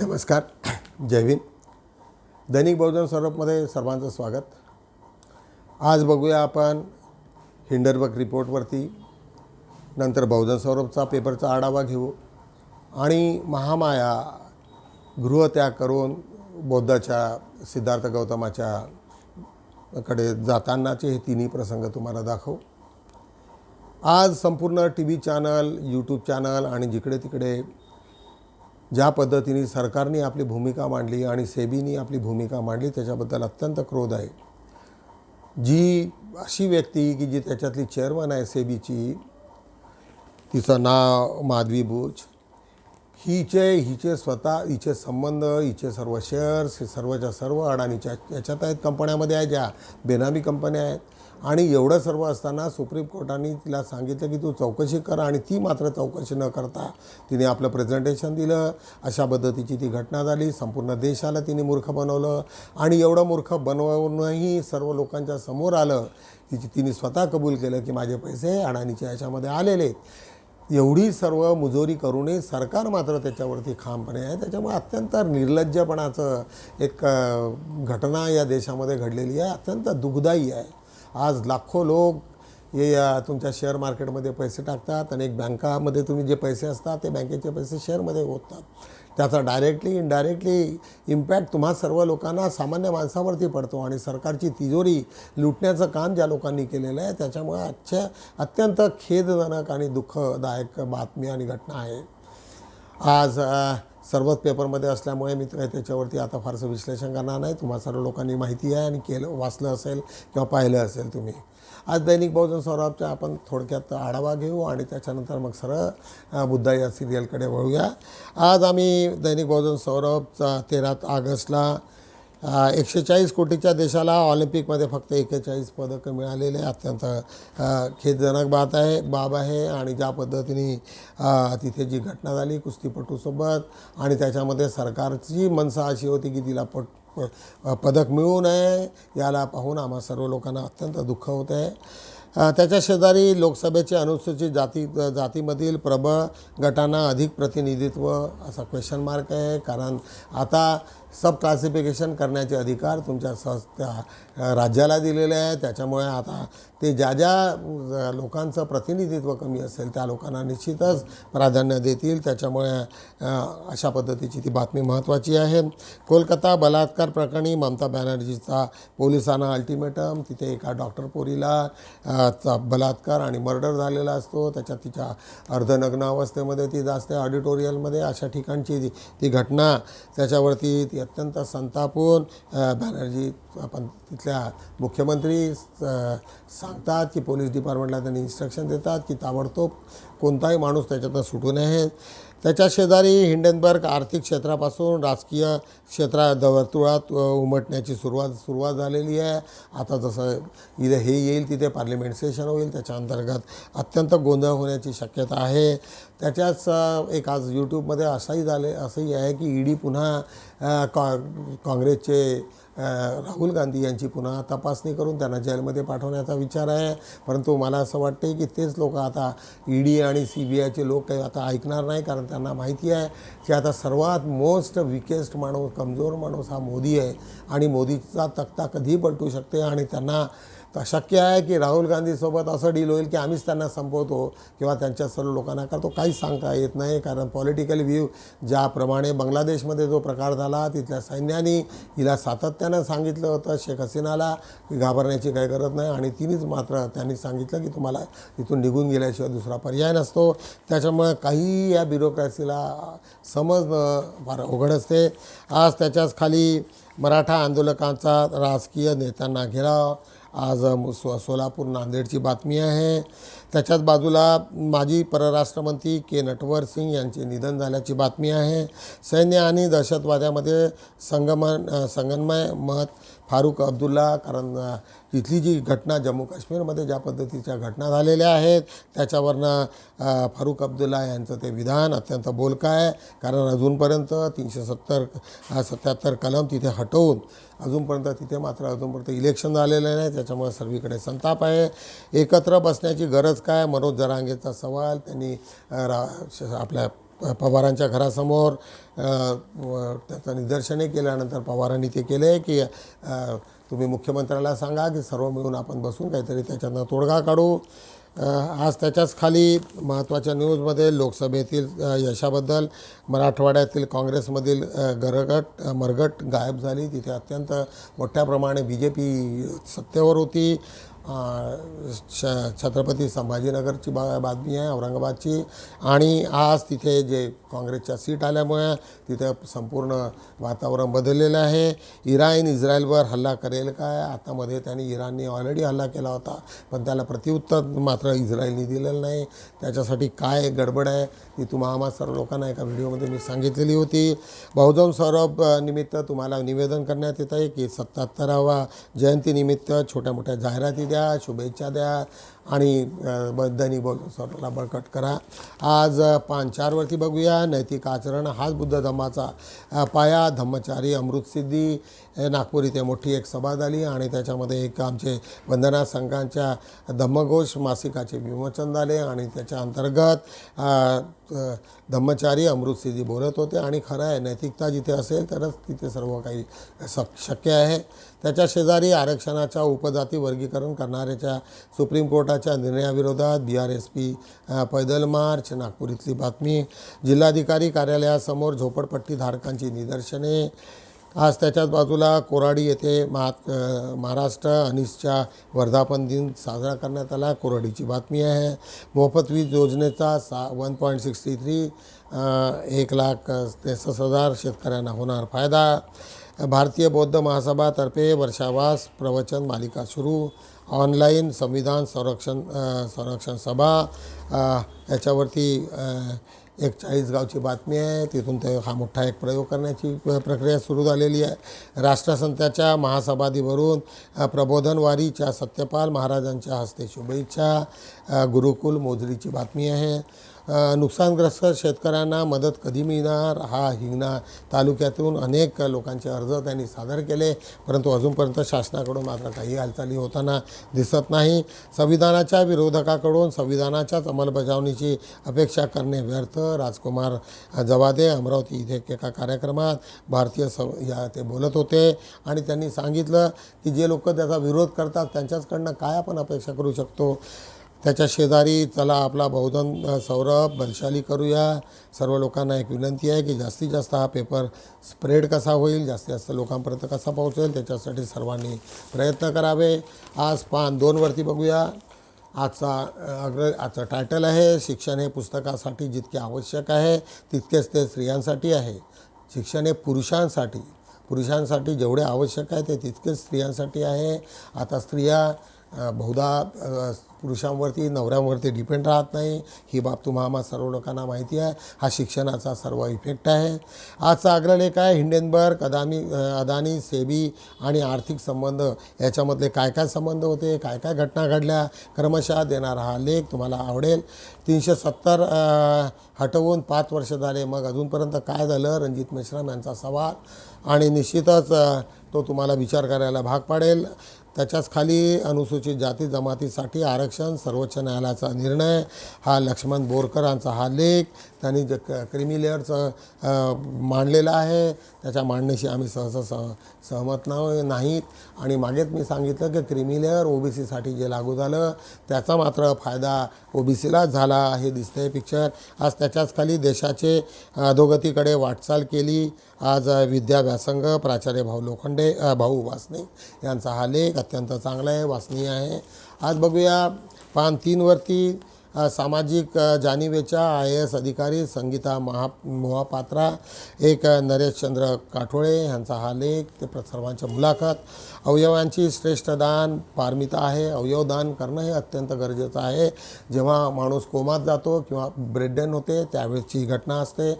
नमस्कार. जय दैनिक बहुजन स्वरूपमध्ये सर्वांचं स्वागत. आज बघूया आपण हिंडरबर्ग रिपोर्टवरती. नंतर बहुजन सौरभचा पेपरचा आढावा घेऊ. आणि महामाया गृहत्याग करून बौद्धाच्या सिद्धार्थ गौतमाच्या कडे जातानाचे हे तिन्ही प्रसंग तुम्हाला दाखवू. आज संपूर्ण T V channel YouTube channel आणि जिकडे तिकडे ज्या पद्धतीने सरकारने आपली भूमिका मांडली आणि सेबीनी आपली भूमिका मांडली त्याच्याबद्दल अत्यंत क्रोध आहे. जी अशी व्यक्ती की जी त्याच्यातली चेअरमन आहे सेबीची तिचं नाव माधवी बुच हिचे हिचे स्वतः हिचे संबंध हिचे सर्व शेअर्स हे सर्वच्या सर्व अडाणीच्या याच्यात आहेत कंपन्यामध्ये आहे ज्या बेनामी कंपन्या आहेत. आणि एवढं सर्व असताना सुप्रीम कोर्टाने तिला सांगितलं की तू चौकशी कर आणि ती मात्र चौकशी न करता तिने आपलं प्रेझेंटेशन दिलं. अशा पद्धतीची ती घटना झाली. संपूर्ण देशाला तिने मूर्ख बनवलं. आणि एवढं मूर्ख बनवूनही सर्व लोकांच्या समोर आलं. तिची तिने स्वतः कबूल केलं की माझे पैसे अडाणीच्या याच्यामध्ये आलेले आहेत. एवढी सर्व मुजोरी करूनही सरकार मात्र त्याच्यावरती खामपणे आहे. त्याच्यामुळे अत्यंत निर्लज्जपणाचं एक घटना या देशामध्ये घडलेली आहे. अत्यंत दुःखदायी आहे. आज लाखो लोक हे तुमच्या शेअर मार्केटमध्ये पैसे टाकतात अनेक बँकामध्ये तुम्ही जे पैसे असतात ते बँकेचे पैसे शेअरमध्ये होतात त्याचा डायरेक्टली इनडायरेक्टली इम्पॅक्ट तुम्हा सर्व लोकांना सामान्य माणसावरती पडतो आणि सरकारची तिजोरी लुटण्याचं काम ज्या लोकांनी केलेलं आहे त्याच्यामुळे आजच्या अत्यंत खेदजनक आणि दुःखदायक बातमी आणि घटना आहे. आज सर्वच पेपरमध्ये असल्यामुळे मी त्याच्यावरती आता फारसं विश्लेषण करणार नाही. तुम्हा सर्व लोकांनी माहिती आहे आणि केलं वाचलं असेल किंवा पाहिलं असेल तुम्ही. आज दैनिक बहुजन सौरभच्या आपण थोडक्यात आढावा घेऊ आणि त्याच्यानंतर मग सरळ बुद्धा या सिरियलकडे वळूया. आज आम्ही दैनिक बहुजन सौरभचा तेरा ऑगस्टला एकशे चाळीस कोटीच्या देशाला ऑलिम्पिकमध्ये फक्त एकेचाळीस पदकं मिळालेले अत्यंत खेदजनक बात आहे बाब आहे आणि ज्या पद्धतीने तिथे जी घटना झाली कुस्तीपटूसोबत आणि त्याच्यामध्ये सरकारची मनसा अशी होती की तिला पट प- पदक मिळू नये याला पाहून आम्हा सर्व लोकांना अत्यंत दुःख होत आहे. त्याच्या शेजारी लोकसभेचे अनुसूचित जाती जातीमधील प्रबळ गटांना अधिक प्रतिनिधित्व असा क्वेश्चन मार्क आहे. कारण आता सब क्लासिफिकेशन करण्याचे अधिकार तुमच्या स त्या राज्याला दिलेले आहे त्याच्यामुळे आता ते ज्या ज्या लोकांचं प्रतिनिधित्व कमी असेल त्या लोकांना निश्चितच प्राधान्य देतील. त्याच्यामुळे अशा पद्धतीची ती बातमी महत्त्वाची आहे. कोलकाता बलात्कार प्रकरणी ममता बॅनर्जीचा पोलिसांना अल्टिमेटम तिथे एका डॉक्टर पोरीला चा बलात्कार आणि मर्डर झालेला असतो. त्याच्यात तिच्या अर्धनग्न अवस्थेमध्ये ती जास्त ऑडिटोरियलमध्ये अशा ठिकाणची ती घटना त्याच्यावरती ती अत्यंत संतापून बॅनर्जी आपण तिथल्या मुख्यमंत्री सांगतात की पोलीस डिपार्टमेंटला त्यांनी इन्स्ट्रक्शन देतात की ताबडतोब कोणताही माणूस त्याच्यातनं सुटू नये. त्याच्या शेजारी हिंडनबर्ग आर्थिक क्षेत्रापासून राजकीय क्षेत्रात वर्तुळात उमटण्याची सुरुवात सुरुवात झालेली आहे. आता जसं इथे हे येईल तिथे पार्लिमेंट सेशन होईल. त्याच्या अंतर्गत अत्यंत गोंधळ होण्याची शक्यता आहे. त्याच्याच एक आज यूट्यूबमध्ये असंही झाले असंही आहे की ईडी पुन्हा कॉ काँग्रेसचे राहुल गांधी यांची पुन्हा तपासणी करून त्यांना जेलमध्ये पाठवण्याचा विचार आहे. परंतु मला असं वाटते की तेच लोक आता ईडी आणि सी बी आयचे लोक काही आता ऐकणार नाही कारण त्यांना माहिती आहे की आता सर्वात मोस्ट विकेस्ट माणूस कमजोर माणूस हा मोदी आहे. आणि मोदीचा तक्ता कधीही पलटू शकते आणि त्यांना शक्य आहे की राहुल गांधीसोबत असं डील होईल की आम्हीच त्यांना संपवतो किंवा त्यांच्या सर्व लोकांना करतो काहीच सांगता येत नाही कारण पॉलिटिकल व्ह्यू ज्याप्रमाणे बांगलादेशमध्ये जो प्रकार झाला तिथल्या सैन्याने हिला सातत्यानं सांगितलं होतं शेख हसीनाला की घाबरण्याची काही गरज नाही आणि तिनेच मात्र त्यांनी सांगितलं की तुम्हाला इथून निघून गेल्याशिवाय दुसरा पर्याय नसतो. त्याच्यामुळे काही या ब्युरोक्रॅसीला समजणं फार अवघड असते. आज त्याच्याच खाली मराठा आंदोलकांचा राजकीय नेत्यांना घेराव आज सो सोलापूर नांदेडची बातमी आहे. त्याच्याच बाजूला माजी परराष्ट्रमंत्री के. नटवर सिंग यांचे निधन झाल्याची बातमी आहे. सैन्य आणि दहशतवाद्यामध्ये संगमन अ, संगनमय मत फारूक अब्दुल्ला कारण इथली जी घटना जम्मू काश्मीरमध्ये ज्या पद्धतीच्या घटना झालेल्या आहेत त्याच्यावरनं फारूक अब्दुल्ला यांचं ते विधान अत्यंत बोलकं आहे. कारण अजूनपर्यंत तीनशे सत्तर सत्याहत्तर कलम तिथे हटवून अजूनपर्यंत तिथे मात्र अजूनपर्यंत इलेक्शन झालेलं नाही. त्याच्यामुळे सर्वीकडे संताप आहे. एकत्र बसण्याची गरज काय? मनोज जरांगेचा सवाल. त्यांनी रा श- आपल्या पवारांच्या घरासमोर त्याचं निदर्शने केल्यानंतर पवारांनी ते केले की तुम्ही मुख्यमंत्र्याला सांगा की सर्व मिळून आपण बसून काहीतरी त्याच्यातनं तोडगा काढू. आज त्याच्याच खाली महत्त्वाच्या न्यूजमध्ये लोकसभेतील यशाबद्दल मराठवाड्यातील काँग्रेसमधील गरगट मरगट गायब झाली. तिथे अत्यंत मोठ्या प्रमाणे बी जे पी सत्तेवर होती. श छ छत्रपती संभाजीनगरची बा बातमी आहे औरंगाबादची. आणि आज तिथे जे काँग्रेसच्या सीट आल्यामुळे तिथे संपूर्ण वातावरण बदललेलं आहे. इराण इस्रायलवर हल्ला करेल काय? आतामध्ये त्यांनी इराणने ऑलरेडी हल्ला केला होता. पण त्याला प्रत्युत्तर मात्र इस्रायलने दिलेलं नाही. त्याच्यासाठी काय गडबड आहे? ती तुम्हा सर्व लोकांना एका व्हिडिओमध्ये मी सांगितलेली होती. बहुजन सौरभ निमित्त तुम्हाला निवेदन करण्यात येत आहे की सत्याहत्तरावा जयंतीनिमित्त छोट्या मोठ्या जाहिराती द्या शुभेच्छा द्या आणि अ, ब- स्वतःला बळकट करा. आज पान चारवरती बघूया. नैतिक आचरण हाच बुद्ध धम्माचा पाया. धम्मचारी अमृतसिद्धी नागपूर इथे मोठी एक सभा झाली आणि त्याच्यामध्ये एक आमचे वंदना संघांच्या धम्मघोष मासिकाचे विमोचन झाले आणि त्याच्या अंतर्गत धम्मचारी अमृतसिद्धी बोलत होते आणि खरं आहे नैतिकता जिथे असेल तरच तिथे सर्व काही शक शक्य आहे. त्याच्या शेजारी आरक्षणाच्या उपजाती वर्गीकरण करणाऱ्याच्या सुप्रीम कोर्टाच्या निर्णयाविरोधात बी आर एस पी पैदल मार्च नागपूर इथली बातमी. जिल्हाधिकारी कार्यालयासमोर झोपडपट्टीधारकांची निदर्शने. आज त्याच्याच बाजूला कोराडी येथे महा महाराष्ट्र अनिसच्या वर्धापन दिन साजरा करण्यात आला. कोराडीची बातमी आहे. मोफत वीज योजनेचा सा वन पॉईंट सिक्स्टी थ्री एक लाख अ, त्रेसष्ट हजार शेतकऱ्यांना होणार फायदा. भारतीय बौद्ध महासभातर्फे वर्षावास प्रवचन मालिका सुरू. ऑनलाईन संविधान संरक्षण संरक्षण सभा याच्यावरती एक चाळीसगावची बातमी आहे. तिथून ते हा मोठा एक प्रयोग करण्याची प्रक्रिया सुरू झालेली आहे. राष्ट्रसंताच्या महासमाधीवरून प्रबोधनवारीच्या सत्यपाल महाराजांच्या हस्ते शुभेच्छा. गुरुकुल मोजरीची बातमी आहे. नुकसानग्रस्त शेतकऱ्यांना मदत कधी मिळणार हा हिंगणा तालुक्यातून अनेक लोकांचे अर्ज त्यांनी सादर केले परंतु अजूनपर्यंत शासनाकडून मात्र काही हालचाली होताना दिसत नाही. संविधानाच्या विरोधकाकडून संविधानाच्याच अंमलबजावणीची अपेक्षा करणे व्यर्थ. राजकुमार जवादे अमरावती इथे एका कार्यक्रमात भारतीय सं या ते बोलत होते आणि त्यांनी सांगितलं की जे लोक त्याचा विरोध करतात त्यांच्याचकडनं काय आपण अपेक्षा करू शकतो? त्याच्या शेजारी चला आपला बहुधन सौरभ बलशाली करूया. सर्व लोकांना एक विनंती आहे की जास्तीत जास्त हा पेपर स्प्रेड कसा होईल जास्तीत जास्त लोकांपर्यंत कसा पोहोचेल त्याच्यासाठी सर्वांनी प्रयत्न करावे. आज पान दोनवरती बघूया. आजचा अग्र आजचं टायटल आहे शिक्षण हे पुस्तकासाठी जितके आवश्यक आहे तितकेच ते स्त्रियांसाठी आहे. शिक्षण हे पुरुषांसाठी पुरुषांसाठी जेवढे आवश्यक आहे ते तितकेच स्त्रियांसाठी आहे. आता स्त्रिया बहुधा पुरुषांवरती नवऱ्यांवरती डिपेंड राहत नाही. ही बाब तुम्हाला सर्व लोकांना माहिती आहे. हा शिक्षणाचा सर्व इफेक्ट आहे. आजचा अग्रलेख आहे हिंडेनबर्ग अदानी अदानी सेबी आणि आर्थिक संबंध. याच्यामधले काय काय संबंध होते? काय काय घटना घडल्या? क्रमशः देणारा हा लेख तुम्हाला आवडेल. तीनशे सत्तर हटवून पाच वर्ष झाले. मग अजूनपर्यंत काय झालं? रणजित मेश्राम यांचा सवाल. आणि निश्चितच तो तुम्हाला विचार करायला भाग पाडेल. त्याच्याच खाली अनुसूचित जाती जमातीसाठी आरक्षण सर्वोच्च न्यायालयाचा निर्णय. हा लक्ष्मण बोरकरांचा हा लेख. त्यांनी जे क क्रिमी लेअरचं मांडलेलं आहे. त्याच्या मांडणीशी आम्ही सहसा सह सहमत ना नाहीत. आणि मागेच मी सांगितलं की क्रिमी लेअर ओ बी सीसाठी जे लागू झालं त्याचा मात्र फायदा ओ बी सीलाच झाला हे दिसतंय पिक्चर आज त्याच्याच खाली देशाचे अधोगतीकडे वाटचाल केली. आज विद्या व्यासंग प्राचार्य भाऊ लोखंडे भाऊ वासने यांचा हा लेख. अत्यंत चांगला आहे वाचनीय आहे. आज बघूया पान तीनवरती सामाजिक अ, जाणीवेच्या आय ए एस अधिकारी संगीता महा मोहापात्रा एक नरेशचंद्र काठोळे यांचा हा लेख ते सर्वांच्या मुलाखत. अवयवांची श्रेष्ठ दान पारमिता आहे. अवयवदान करणं हे अत्यंत गरजेचं आहे. जेव्हा माणूस कोमात जातो किंवा ब्रेनडेड होते त्यावेळेची ही घटना असते.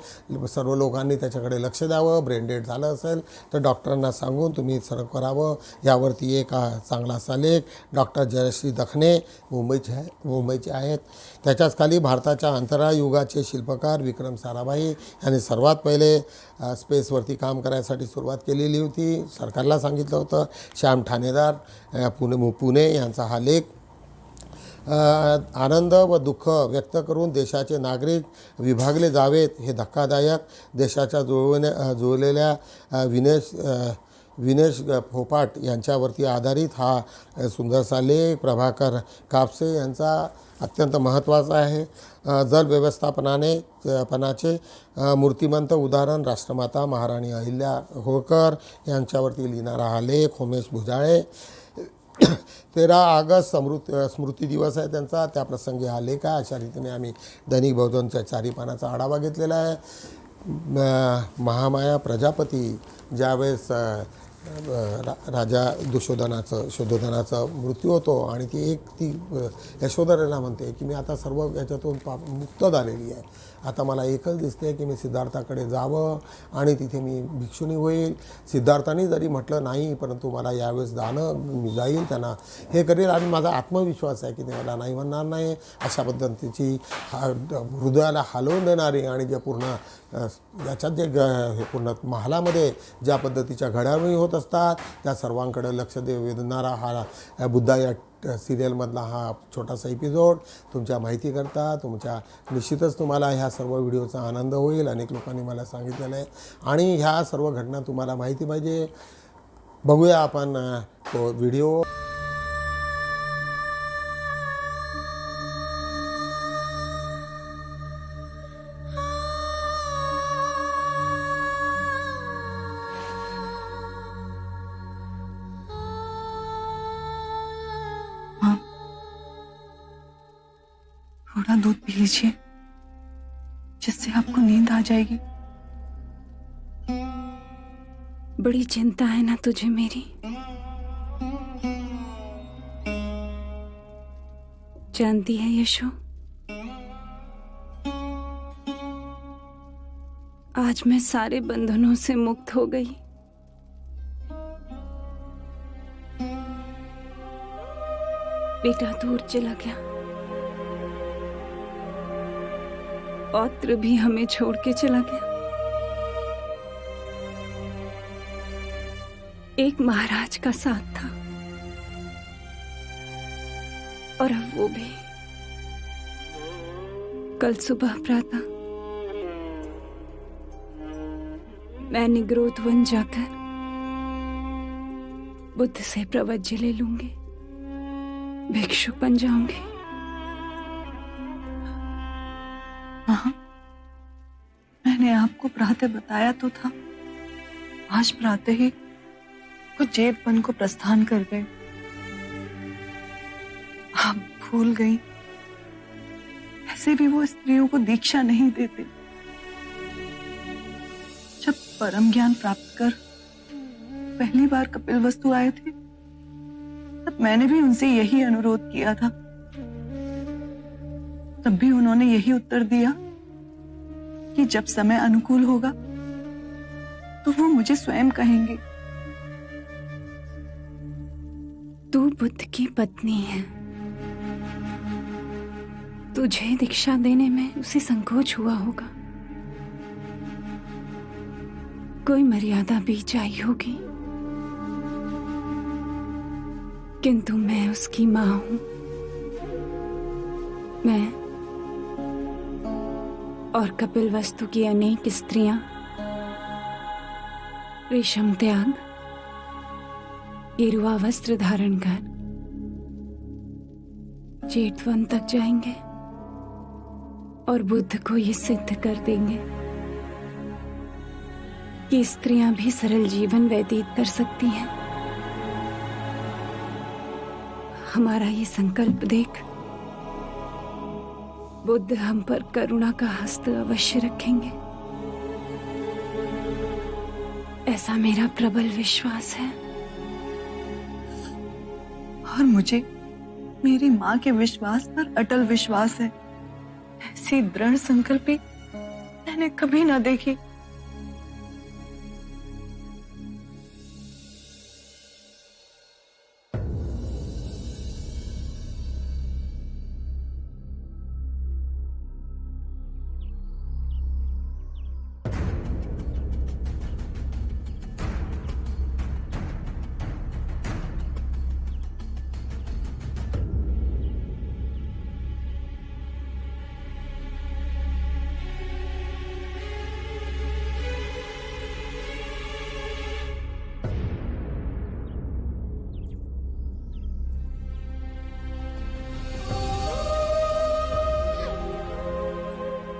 सर्व लोकांनी त्याच्याकडे लक्ष द्यावं. ब्रेनडेड झालं असेल तर डॉक्टरांना सांगून तुम्ही सरळ करावं. यावरती एक चांगला असा लेख डॉक्टर जयश्री दखने मुंबईचे मुंबईचे आहेत. त्याच्याच खाली भारताच्या अंतराळ युगाचे शिल्पकार विक्रम साराभाई यांनी सर्वात पहिले स्पेसवरती काम करायसाठी सुरुवात केलेली होती. सरकारला सांगितलं होतं श्याम ठाणेदार पुणे पुणे यांचा हा लेख. आनंद व दुःख व्यक्त करून देशाचे नागरिक विभागले जावेत हे धक्कादायक. देशाच्या जुळवण्या जुळलेल्या विनेश विनेश ग- फोपाट यांच्यावरती आधारित हा सुंदरसा लेख प्रभाकर कापसे यांचा अत्यंत महत्त्वाचा आहे. जल व्यवस्थापनाने अ, पनाचे मूर्तिमंत उदाहरण राष्ट्रमाता महाराणी अहिल्या होळकर यांच्यावरती लिहिणारा हा लेख होमेश भुजाळे. तेरा ऑगस्ट समृत स्मृती दिवस आहे त्यांचा. त्याप्रसंगी हा लेख आहे. अशा रीतीने आम्ही दैनिक बहुजनच्या चारी पानाचा आढावा घेतलेला आहे. महामाया प्रजापती ज्यावेळेस रा- राजा दुशोधनाचं शोधोधनाचा मृत्यू होतो आणि ती एक ती यशोधरेला म्हणते की मी आता सर्व याच्यातून पा मुक्त झालेली आहे. आता मला एकच दिसते की मी सिद्धार्थाकडे जावं आणि तिथे मी भिक्षुणी होईल. सिद्धार्थाने जरी म्हटलं नाही परंतु मला यावेळेस जाणं मी जाईल त्यांना. हे करेल आणि माझा आत्मविश्वास आहे की ते मला नाही म्हणणार नाही. अशा पद्धतीची हा हृदयाला हलवून देणारी आणि जे पूर्ण याच्यात जे ग हे पूर्ण महालामध्ये ज्या पद्धतीच्या घडामोडी होत असतात. त्या सर्वांकडे लक्ष दे वेधणारा हा बुद्धा या सिरियलमधला हा छोटासा एपिसोड तुमच्या माहितीकरता तुमच्या निश्चितच तुम्हाला ह्या सर्व व्हिडिओचा आनंद होईल. अनेक लोकांनी मला सांगितलेलं आहे. आणि ह्या सर्व घटना तुम्हाला माहिती पाहिजे. बघूया आपण तो व्हिडिओ. नींद आ जाएगी। बड़ी चिंता है ना तुझे मेरी? जानती है यशो? आज मैं सारे बंधनों से मुक्त हो गई। बेटा दूर चला गया। पौत्र भी हमें छोड़ के चला गया। एक महाराज का साथ था। और अब वो भी। कल सुबह प्रातः। मैं निग्रोध वन जाकर बुद्ध से प्रवज्य ले लूँगी। भिक्षु बन जाऊँगी। प्रातः बताया तो था। आज प्रातः ही वो जेब बन को प्रस्थान कर गए। आप भूल गई। ऐसे भी वो स्त्रियों को दीक्षा नहीं देते। जब परम ज्ञान प्राप्त कर पहली बार कपिल वस्तु आए थे, तब मैंने भी उनसे यही अनुरोध किया था। तब भी उन्होंने यही उत्तर दिया। कि जब समय अनुकूल होगा तो वो मुझे स्वयं कहेंगे। तू बुद्ध की पत्नी है। तुझे दीक्षा देने में उसे संकोच हुआ होगा। कोई मर्यादा बीच आई होगी। किंतु मैं उसकी माँ हूँ। मैं और कपिल वस्तु की अनेक स्त्रियाँ। रेशम त्याग, गेरुआ वस्त्र धारण कर जेठवन तक जाएँगे और बुद्ध को यह सिद्ध कर देंगे कि स्त्रियाँ भी सरल जीवन व्यतीत कर सकती हैं। हमारा ये संकल्प देख बुद्ध हम पर करुणा का हस्त अवश्य रखेंगे। ऐसा मेरा प्रबल विश्वास है। और मुझे मेरी माँ के विश्वास पर अटल विश्वास है। ऐसी दृढ़ संकल्पी मैंने कभी ना देखी।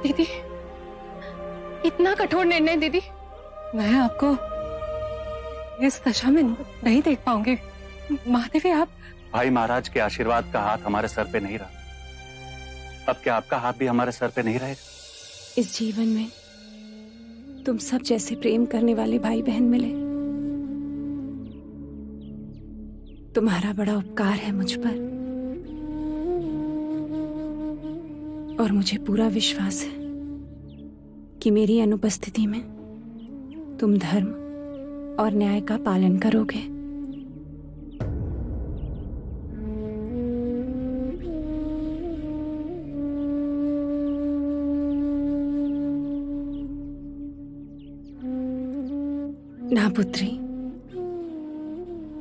दीदी। इतना कठोर निर्णय दीदी। मैं आपको इस दशा में नहीं देख पाऊँगी। महादेवी आप भाई महाराज के आशीर्वाद का हाथ हमारे सर पे नहीं रहा। अब क्या आपका हाथ भी हमारे सर पे नहीं रहेगा? इस जीवन में तुम सब जैसे प्रेम करने वाले भाई बहन मिले। तुम्हारा बड़ा उपकार है मुझ पर। और मुझे पूरा विश्वास है कि मेरी अनुपस्थिति में तुम धर्म और न्याय का पालन करोगे। ना पुत्री,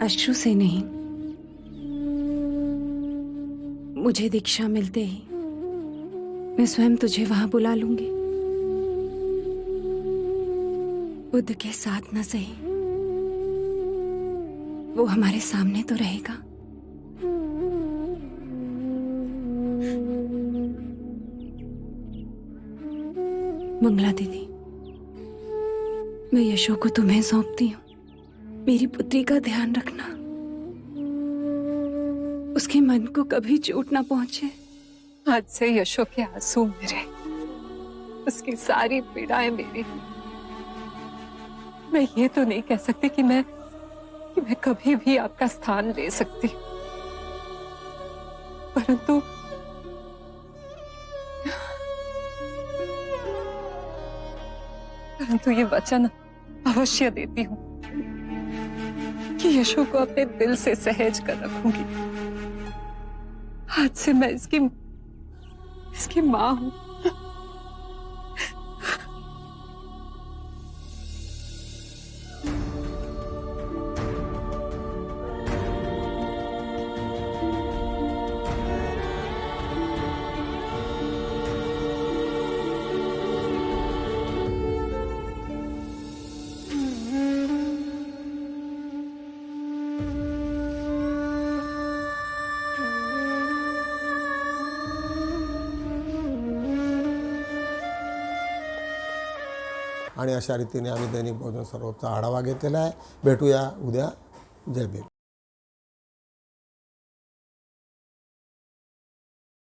अश्रु से नहीं। मुझे दीक्षा मिलते ही मैं स्वयं तुझे वहाँ बुला लूँगी। बुद्ध के साथ न सही। वो हमारे सामने तो रहेगा। मंगला दीदी, मैं यशो को तुम्हें सौंपती हूँ। मेरी पुत्री का ध्यान रखना। उसके मन को कभी चोट ना पहुँचे। आज से यशो के आँसू मेरे। उसकी सारी पीड़ाएँ मेरी। मैं ये तो नहीं कह सकती कि मैं कि मैं कभी भी आपका स्थान ले सकती। परंतु परंतु ये वचन अवश्य देती हूँ, कि यशो को अपने दिल से सहेज कर रखूँगी। आज से मैं इसकी इसकी आणि अशा रीतीने आम्ही दैनिक भोजन सर्वचा आढावा घेतलेला आहे. भेटूया उद्या. जय भीम.